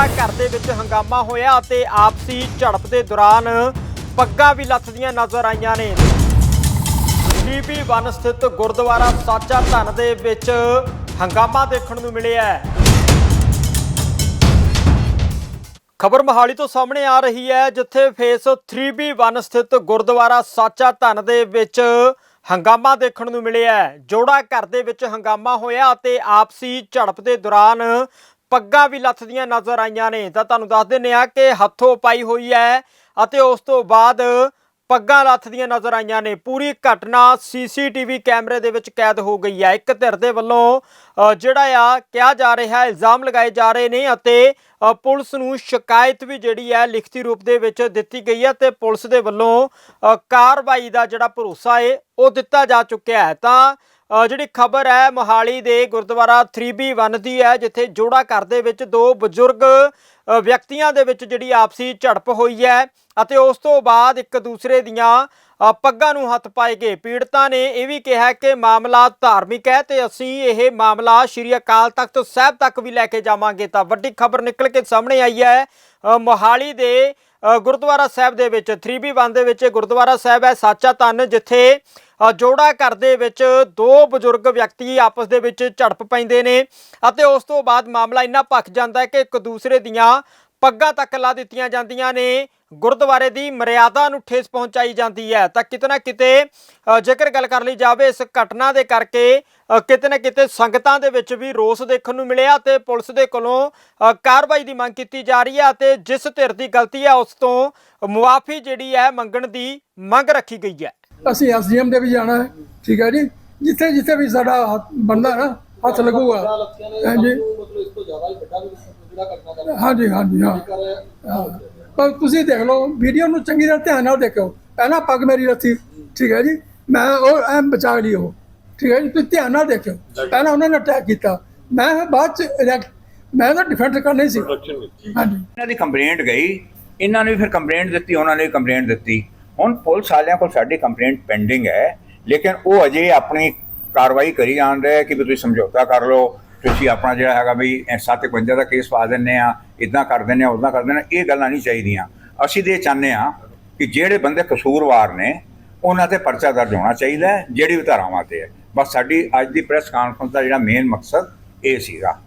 ਜੋੜਾ ਘਰ ਦੇ ਵਿੱਚ ਹੰਗਾਮਾ ਹੋਇਆ ਅਤੇ ਆਪਸੀ ਝੜਪ ਦੇ ਦੌਰਾਨ ਪੱਗਾਂ ਵੀ ਲੱਥਦੀਆਂ ਨਜ਼ਰ ਆਈਆਂ ਨੇ। ਬੀਬੀ ਵਨ ਸਥਿਤ ਗੁਰਦੁਆਰਾ ਸਾਚਾ ਧਨ ਦੇ ਵਿੱਚ ਹੰਗਾਮਾ ਦੇਖਣ ਨੂੰ ਮਿਲਿਆ ਹੈ। ਖਬਰ ਮਹਾਲੀ ਤੋਂ ਸਾਹਮਣੇ ਆ ਰਹੀ ਹੈ, ਜਿੱਥੇ ਫੇਸ 3B1 ਸਥਿਤ ਗੁਰਦੁਆਰਾ ਸਾਚਾ ਧਨ ਦੇ ਵਿੱਚ ਹੰਗਾਮਾ ਦੇਖਣ ਨੂੰ ਮਿਲਿਆ ਜੋੜਾ ਘਰ ਦੇ ਵਿੱਚ ਹੰਗਾਮਾ ਹੋਇਆ ਅਤੇ ਆਪਸੀ ਝੜਪ ਦੇ ਦੌਰਾਨ ਪੱਗਾਂ ਵੀ ਲੱਥਦੀਆਂ ਨਜ਼ਰ ਆਈਆਂ ਨੇ। ਤਾਂ ਤੁਹਾਨੂੰ ਦੱਸ ਦਿੰਨੇ ਆ ਕਿ ਹੱਥੋਂ ਪਾਈ ਹੋਈ ਹੈ ਅਤੇ ਉਸ ਤੋਂ ਬਾਅਦ ਪੱਗਾਂ ਲੱਥਦੀਆਂ ਨਜ਼ਰ ਆਈਆਂ ਨੇ। ਪੂਰੀ ਘਟਨਾ ਸੀਸੀਟੀਵੀ ਕੈਮਰੇ ਦੇ ਵਿੱਚ ਕੈਦ ਹੋ ਗਈ ਹੈ। ਇੱਕ ਧਿਰ ਦੇ ਵੱਲੋਂ ਜਿਹੜਾ ਆ, ਕਿਹਾ ਜਾ ਰਿਹਾ ਇਲਜ਼ਾਮ ਲਗਾਏ ਜਾ ਰਹੇ ਨੇ ਅਤੇ ਪੁਲਿਸ ਨੂੰ ਸ਼ਿਕਾਇਤ ਵੀ ਜਿਹੜੀ ਹੈ ਲਿਖਤੀ ਰੂਪ ਦੇ ਵਿੱਚ ਦਿੱਤੀ ਗਈ ਹੈ ਤੇ ਪੁਲਿਸ ਦੇ ਵੱਲੋਂ ਕਾਰਵਾਈ ਦਾ ਜਿਹੜਾ ਭਰੋਸਾ ਹੈ, ਉਹ ਦਿੱਤਾ ਜਾ ਚੁੱਕਿਆ ਹੈ। ਤਾਂ ਜਿਹੜੀ ਖਬਰ ਹੈ, ਮੋਹਾਲੀ ਦੇ ਗੁਰਦੁਆਰਾ 3B1 ਦੀ ਹੈ, ਜਿੱਥੇ ਜੋੜਾ ਘਰ ਦੇ ਵਿੱਚ ਦੋ ਬਜ਼ੁਰਗ ਵਿਅਕਤੀਆਂ ਦੇ ਵਿੱਚ ਜਿਹੜੀ ਆਪਸੀ ਝੜਪ ਹੋਈ ਹੈ ਅਤੇ ਉਸ ਤੋਂ ਬਾਅਦ ਇੱਕ ਦੂਸਰੇ ਦੀਆਂ ਪੱਗਾਂ ਨੂੰ ਹੱਥ ਪਾਏ ਗਏ। ਪੀੜਤਾਂ ਨੇ ਇਹ ਵੀ ਕਿਹਾ ਕਿ ਮਾਮਲਾ ਧਾਰਮਿਕ ਹੈ ਤੇ ਅਸੀਂ ਇਹ ਮਾਮਲਾ ਸ਼੍ਰੀ ਅਕਾਲ ਤਖਤ ਸਾਹਿਬ ਤੱਕ ਵੀ ਲੈ ਕੇ ਜਾਵਾਂਗੇ। ਤਾਂ ਵੱਡੀ ਖਬਰ ਨਿਕਲ ਕੇ ਸਾਹਮਣੇ ਆਈ ਹੈ ਮੋਹਾਲੀ ਦੇ ਗੁਰਦੁਆਰਾ ਸਾਹਿਬ ਦੇ ਵਿੱਚ 3B1 ਦੇ ਵਿੱਚ ਗੁਰਦੁਆਰਾ ਸਾਹਿਬ ਹੈ, ਸਾਚਾ ਧੰਨ, ਜਿੱਥੇ ਜੋੜਾ ਘਰ ਦੇ ਵਿੱਚ ਦੋ ਬਜ਼ੁਰਗ ਵਿਅਕਤੀ ਆਪਸ ਦੇ ਵਿੱਚ ਝੜਪ ਪੈਂਦੇ ਨੇ ਅਤੇ ਉਸ ਤੋਂ ਬਾਅਦ ਮਾਮਲਾ ਇੰਨਾ ਭਖ ਜਾਂਦਾ ਹੈ ਕਿ ਇੱਕ ਦੂਸਰੇ ਦੀਆਂ ਪੱਗਾਂ ਤੱਕ ਲਾ ਦਿੱਤੀਆਂ ਜਾਂਦੀਆਂ ਨੇ। ਗੁਰਦੁਆਰੇ ਦੀ ਮਰਿਆਦਾ ਨੂੰ ਠੇਸ ਪਹੁੰਚਾਈ ਜਾਂਦੀ ਹੈ। ਤਾਂ ਕਿਤੇ ਨਾ ਕਿਤੇ ਜੇਕਰ ਗੱਲ ਕਰ ਲਈ ਜਾਵੇ ਇਸ ਘਟਨਾ ਦੇ ਕਰਕੇ ਕਿਤੇ ਨਾ ਕਿਤੇ ਸੰਗਤਾਂ ਦੇ ਵਿੱਚ ਵੀ ਰੋਸ ਦੇਖਣ ਨੂੰ ਮਿਲਿਆ ਤੇ ਪੁਲਿਸ ਦੇ ਕੋਲੋਂ ਕਾਰਵਾਈ ਦੀ ਮੰਗ ਕੀਤੀ ਜਾ ਰਹੀ ਹੈ ਤੇ ਜਿਸ ਧਿਰ ਦੀ ਗਲਤੀ ਹੈ ਉਸ ਤੋਂ ਮੁਆਫੀ ਜਿਹੜੀ ਹੈ ਮੰਗਣ ਦੀ ਮੰਗ ਰੱਖੀ ਗਈ ਹੈ। ਅਸੀਂ ਐਸਡੀਐਮ ਦੇ ਵੀ ਜਾਣਾ ਹੈ ਠੀਕ ਹੈ ਜੀ? ਜਿੱਥੇ ਜਿੱਥੇ ਵੀ ਸਾਡਾ ਹੱਥ ਬਣਦਾ ਨਾ ਹੱਥ ਲੱਗੂਗਾ। ਹਾਂਜੀ। ਮਤਲਬ ਇਸ ਤੋਂ ਜ਼ਿਆਦਾ ਹੀ ਵੱਡਾ ਵੀ ਜਿਹੜਾ ਘਟਨਾ ਕਰ ਹਾਂਜੀ ਹਾਂਜੀ ਹਾਂ। ਹਾਂ। ਪਰ ਤੁਸੀਂ ਦੇਖ ਲਓ ਵੀਡੀਓ ਨੂੰ ਚੰਗੀ ਤਰ੍ਹਾਂ ਧਿਆਨ ਨਾਲ ਦੇਖੋ ਪਹਿਲਾਂ ਪੱਗ ਮੇਰੀ ਰੱਖੀ ਠੀਕ ਹੈ ਜੀ? ਮੈਂ ਉਹ ਐ ਬਚਾ ਲਈ ਉਹ ਠੀਕ ਹੈ ਜੀ? ਤੁਸੀਂ ਧਿਆਨ ਨਾਲ ਦੇਖੋ ਪਹਿਲਾਂ ਉਹਨਾਂ ਨੇ ਅਟੈਕ ਕੀਤਾ। ਮੈਂ ਬਾਅਦ ਚ ਮੈਂ ਤਾਂ ਡਿਫੈਂਸ ਕਰਨੀ ਸੀ। ਹਾਂਜੀ। ਇਹਨਾਂ ਦੀ ਕੰਪਲੇਂਟ ਗਈ। ਇਹਨਾਂ ਨੇ ਵੀ ਫਿਰ ਕੰਪਲੇਂਟ ਦਿੱਤੀ ਉਹਨਾਂ ਨੇ ਵੀ ਕੰਪਲੇਂਟ ਦਿੱਤੀ। ਹੁਣ ਪੁਲਿਸ ਵਾਲਿਆਂ ਕੋਲ ਸਾਡੀ ਕੰਪਲੇਂਟ ਪੈਂਡਿੰਗ ਹੈ, ਲੇਕਿਨ ਉਹ ਅਜੇ ਆਪਣੀ ਕਾਰਵਾਈ ਕਰੀ ਜਾਣ ਰਹੇ ਕਿ ਵੀ ਤੁਸੀਂ ਸਮਝੌਤਾ ਕਰ ਲਓ, ਤੁਸੀਂ ਆਪਣਾ ਜਿਹੜਾ ਹੈਗਾ ਵੀ 751 ਦਾ ਕੇਸ ਪਾ ਦਿੰਨੇ ਆ ਇਦਾਂ ਕਰ ਦਿੰਨੇ ਆ ਉਦਾਂ ਕਰ ਦਿੰਨੇ ਆ, ਇਹ ਗੱਲਾਂ ਨਹੀਂ ਚਾਹੀਦੀਆਂ। ਅਸੀਂ ਤੇ ਇਹ ਚਾਹੁੰਦੇ ਆ ਕਿ ਜਿਹੜੇ ਬੰਦੇ ਕਸੂਰਵਾਰ ਨੇ, ਉਹਨਾਂ ਤੇ ਪਰਚਾ ਦਰਜ ਹੋਣਾ ਚਾਹੀਦਾ ਜਿਹੜੀ ਵੀ ਧਾਰਾਵਾਂ ਤੇ ਹੈ। ਬਸ ਸਾਡੀ ਅੱਜ ਦੀ ਪ੍ਰੈਸ ਕਾਨਫਰੰਸ ਦਾ ਜਿਹੜਾ ਮੇਨ ਮਕਸਦ ਇਹ ਸੀਗਾ।